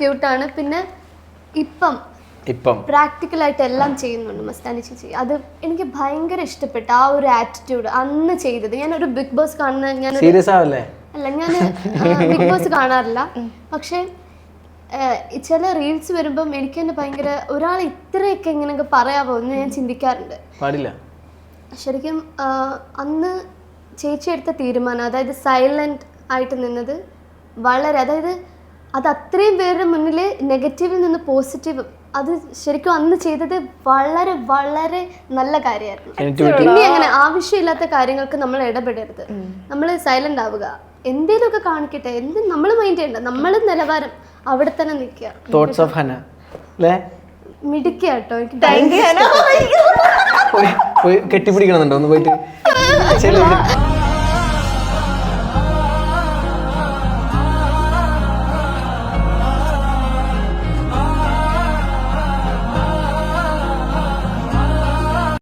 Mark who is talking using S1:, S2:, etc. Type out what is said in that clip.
S1: ക്യൂട്ടാണ് പിന്നെ ഇപ്പം
S2: ഇപ്പം.
S1: പ്രാക്ടിക്കൽ ആയിട്ട് എല്ലാം ചെയ്യുന്നുണ്ട് മസ്താനി ചേച്ചി അത് എനിക്ക് ഭയങ്കര ഇഷ്ടപ്പെട്ടു ആ ഒരു ആറ്റിറ്റ്യൂഡ് അന്ന് ചെയ്തത്. ഞാൻ ഒരു ബിഗ് ബോസ് കാണുന്ന ഞാൻ
S2: സീരിയസ് ആവല്ലേ?
S1: അല്ല ഞാൻ ബിഗ് ബോസ് കാണാറില്ല. പക്ഷേ ചില റീൽസ് വരുമ്പം എനിക്ക് തന്നെ ഭയങ്കര ഒരാൾ ഇത്രയൊക്കെ എങ്ങനെയൊക്കെ പറയാമോ എന്ന് ഞാൻ ചിന്തിക്കാറുണ്ട്.
S2: പാടില്ല.
S1: ശരിക്കും അന്ന് ചേച്ചി എടുത്ത തീരുമാനം അതായത് സൈലന്റ് ആയിട്ട് നിന്നത് വളരെ അതായത് അത് അത്രയും പേരുടെ മുന്നിൽ നെഗറ്റീവിൽ നിന്ന് പോസിറ്റീവ് അത് ശരിക്കും അന്ന് ചെയ്തത് വളരെ വളരെ നല്ല കാര്യമായിരുന്നു. ഇനി അങ്ങനെ ആവശ്യമില്ലാത്ത കാര്യങ്ങൾക്ക് നമ്മൾ ഇടപെടരുത്. നമ്മൾ സൈലന്റ് ആവുക. എന്തേലുമൊക്കെ കാണിക്കട്ടെ. എന്ത് നമ്മൾ മൈൻഡ് ചെയ്യണ്ട. നമ്മൾ നിലവാരം അവിടെ തന്നെ നിൽക്കുക.
S2: തോട്ട്സ് ഓഫ് ഹന അല്ലേ?
S1: മിടിക്കുക കേട്ടോ. എനിക്ക്
S2: കെട്ടിപ്പിടിക്കണമെന്നുണ്ടോ? ഒന്ന് പോയിട്ട്.